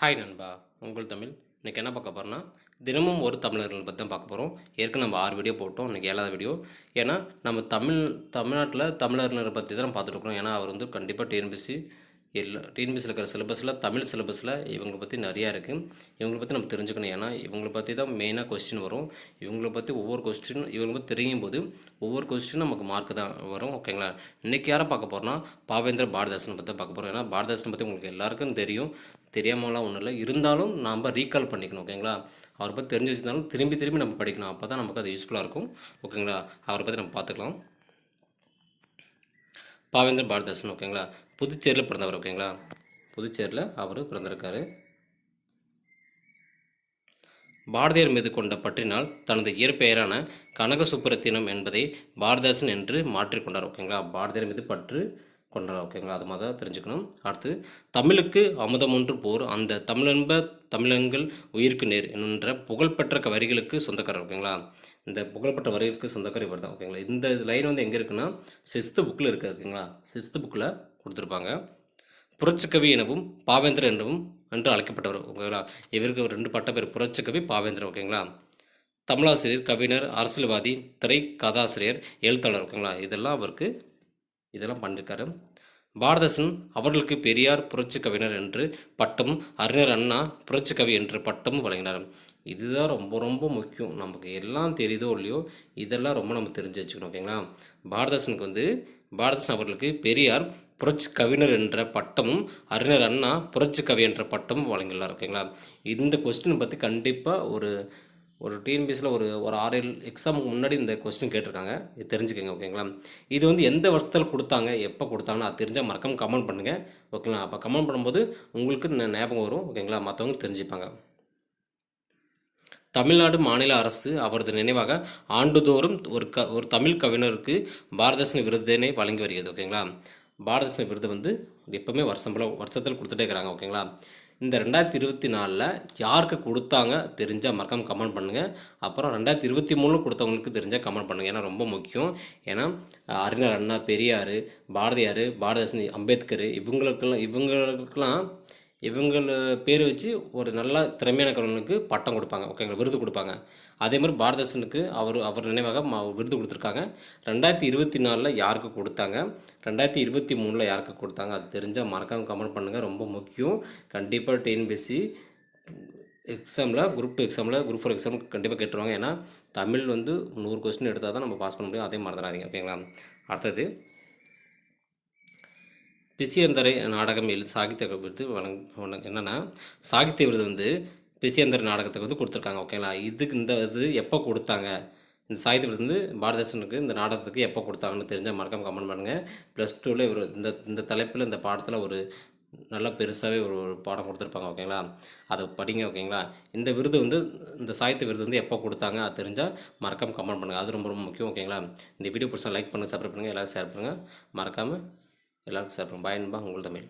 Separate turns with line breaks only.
Hi நண்பா. உங்கள் தமிழ். இன்றைக்கி என்ன பார்க்க போகிறோன்னா தினமும் ஒரு தமிழர்கள் பற்றி தான் பார்க்க போகிறோம் ஏற்கனவே நம்ம ஆறு வீடியோ போட்டோம். இன்றைக்கி ஏழாவது வீடியோ ஏன்னா நம்ம தமிழ் தமிழ்நாட்டில் தமிழர்களை பற்றி தான் பார்த்துட்டு இருக்கிறோம். ஏன்னா அவர் வந்து கண்டிப்பாக டிஎன்பிசி எல்லா டிஎன்பிசியில் இருக்கிற சிலபஸில் தமிழ் சிலபஸில் இவங்களை பற்றி நிறையா இருக்குது இவங்களை பற்றி நம்ம தெரிஞ்சுக்கணும். ஏன்னா இவங்களை பற்றி தான் மெயினாக கொஸ்டின் வரும். இவங்களை பற்றி ஒவ்வொரு கொஸ்டின் இவங்களை பற்றி தெரியும் போது ஒவ்வொரு கொஸ்டினும் நமக்கு மார்க் தான் வரும். ஓகேங்களா இன்றைக்கி யாரை பார்க்க போகிறோம்னா பாவேந்திர பாரதாசன் பற்றி தான் பார்க்க போகிறோம் ஏன்னா பாரதாசன் பற்றி உங்களுக்கு எல்லாருக்கும் தெரியும். தெரியாமலாம் ஒன்றும் இல்லை. இருந்தாலும் நாம் ரீகால் பண்ணிக்கணும். ஓகேங்களா அவரை பற்றி தெரிஞ்சு வச்சிருந்தாலும் திரும்பி திரும்பி நம்ம படிக்கணும். அப்போ தான் நமக்கு அது யூஸ்ஃபுல்லாக இருக்கும். ஓகேங்களா அவரை பற்றி நம்ம பார்த்துக்கலாம். பாவேந்திர பாரதாசன் ஓகேங்களா புதுச்சேரியில் பிறந்தவர் ஓகேங்களா? புதுச்சேரியில் அவர் பிறந்திருக்காரு. பாரதியார் மீது கொண்ட பற்றினால் தனது இயற்பெயரான கனக சுப்புரத்தினம் என்பதை பாரதாசன் என்று மாற்றிக்கொண்டார் ஓகேங்களா? பாரதியார் மீது பற்று கொண்டார் ஓகேங்களா? அது மாதிரி தான் தெரிஞ்சுக்கணும். அடுத்து தமிழுக்கு அமுதம் ஒன்று போர் அந்த தமிழன்ப தமிழங்கள் உயிருக்கு நேர் என்ற புகழ்பெற்ற வரிகளுக்கு சொந்தக்காரர் ஓகேங்களா? இந்த புகழ்பெற்ற வரிகளுக்கு சொந்தக்காரர் இவர் தான் ஓகேங்களா? இந்த லைன் வந்து எங்கே இருக்குன்னா சிக்ஸ்த்து புக்கில் இருக்குது ஓகேங்களா? சிக்ஸ்த்து புக்கில் கொடுத்துருப்பாங்க. புரட்சிக்கவி எனவும் பாவேந்தர் எனவும் என்று அழைக்கப்பட்டவர் ஓகேங்களா? இவருக்கு ஒரு ரெண்டு பட்ட பேர் புரட்சிக்கவி பாவேந்தர் ஓகேங்களா? தமிழாசிரியர் கவிஞர் அரசியல்வாதி திரை கதாசிரியர் எழுத்தாளர் ஓகேங்களா? இதெல்லாம் அவருக்கு இதெல்லாம் பண்ணியிருக்காரு பாரதசன் அவர்களுக்கு பெரியார் புரட்சி கவிஞர் என்று பட்டம் அறிஞர் அண்ணா புரட்சி கவி என்று பட்டமும் வழங்கினார். இதுதான் ரொம்ப ரொம்ப முக்கியம். நமக்கு எல்லாம் தெரியுதோ இல்லையோ இதெல்லாம் ரொம்ப நம்ம தெரிஞ்சு வச்சுக்கணும் ஓகேங்களா? பாரதசனுக்கு வந்து பாரதசன் அவர்களுக்கு பெரியார் புரட்சி கவிஞர் என்ற பட்டமும் அறிஞர் அண்ணா புரட்சி கவி என்ற பட்டமும் வழங்கியுள்ளார் ஓகேங்களா? இந்த கொஸ்டின் பற்றி கண்டிப்பாக ஒரு ஒரு டிஎன்பிஎஸ்சில் ஒரு ஒரு ஆறு ஏழு எக்ஸாமுக்கு முன்னாடி இந்த கொஸ்டின் கேட்டிருக்காங்க. இது தெரிஞ்சுக்கோங்க ஓகேங்களா இது வந்து எந்த வருஷத்தில் கொடுத்தாங்க எப்போ கொடுத்தாங்கன்னு அது தெரிஞ்சால் மறக்காம கமெண்ட் பண்ணுங்கள் ஓகேங்களா அப்போ கமெண்ட் பண்ணும்போது உங்களுக்கு ஞாபகம் வரும் ஓகேங்களா மற்றவங்க தெரிஞ்சுப்பாங்க. தமிழ்நாடு மாநில அரசு அவரது நினைவாக ஆண்டுதோறும் ஒரு க ஒரு தமிழ் கவிஞருக்கு பாரதரசன் விருதினை வழங்கி வருகிறது ஓகேங்களா பாரதரசன் விருது வந்து எப்போவுமே வருஷம் போல் வருஷத்தில் கொடுத்துட்டே இருக்கிறாங்க ஓகேங்களா இந்த ரெண்டாயிரத்தி இருபத்தி நாலில் யாருக்கு கொடுத்தாங்க தெரிஞ்சால் மறக்காம கமெண்ட் பண்ணுங்கள் அப்புறம் ரெண்டாயிரத்தி இருபத்தி மூணு கொடுத்தவங்களுக்கு தெரிஞ்சால் கமெண்ட் பண்ணுங்கள் ஏன்னா ரொம்ப முக்கியம். ஏன்னா அறிஞர் அண்ணா பெரியார் பாரதியார் பாரதிதாசன் அம்பேத்கர் இவங்களுக்கெல்லாம் இவங்களுக்கெல்லாம் இவங்கள பேர் வச்சு ஒரு நல்ல திறமையான கலைஞனுக்கு பட்டம் கொடுப்பாங்க ஓகேங்களா விருது கொடுப்பாங்க. அதே மாதிரி பாரதசனுக்கு அவர் அவர் நினைவாக ம- விருது கொடுத்துருக்காங்க. ரெண்டாயிரத்தி இருபத்தி நாலில் யாருக்கு கொடுத்தாங்க? ரெண்டாயிரத்தி இருபத்தி மூணில் யாருக்கு கொடுத்தாங்க? அது தெரிஞ்சால் மறக்காமல் கமெண்ட் பண்ணுங்கள் ரொம்ப முக்கியம். கண்டிப்பாக டிஎன்பிஎஸ்சி எக்ஸாமில் குரூப் டூ எக்ஸாமில் குரூப் ஃபோர் எக்ஸாம் கண்டிப்பாக கேட்டுருவாங்க. ஏன்னா தமிழ் வந்து நூறு கொஸ்டின் எடுத்தால் தான் நம்ம பாஸ் பண்ண முடியும். அதே மறந்துடாதீங்க ஓகேங்களா அடுத்தது பிசியந்தரை நாடகம் எழு சாகித்ய விருது வழங்க வழங்க- என்னென்னா சாகித்ய விருது வந்து பிசியந்தர் நாடகத்துக்கு வந்து கொடுத்துருக்காங்க ஓகேங்களா இதுக்கு இந்த இது எப்போ கொடுத்தாங்க? இந்த சாகித்ய விருது வந்து பாரதேசனுக்கு இந்த நாடகத்துக்கு எப்போ கொடுத்தாங்கன்னு தெரிஞ்சால் மறக்காம கமெண்ட் பண்ணுங்கள் ப்ளஸ் டூவில் இவர் இந்த இந்த தலைப்பில் இந்த பாடத்தில் ஒரு நல்லா பெருசாகவே ஒரு ஒரு பாடம் கொடுத்துருப்பாங்க ஓகேங்களா அதை படிங்க ஓகேங்களா இந்த விருது வந்து இந்த சாகித்ய விருது வந்து எப்போ கொடுத்தாங்க அது தெரிஞ்சால் மறக்காமல் கமெண்ட் பண்ணுங்கள் அது ரொம்ப ரொம்ப முக்கியம் ஓகேங்களா இந்த வீடியோ பிடிச்சா லைக் பண்ணுங்கள் சப்ஸ்கிரைப் பண்ணுங்கள் எல்லாரும் ஷேர் பண்ணுங்கள் மறக்காமல் எல்லாருக்கும் ஷேர் பண்ணுங்கள் பாய் நண்பா. உங்கள் தமிழ்.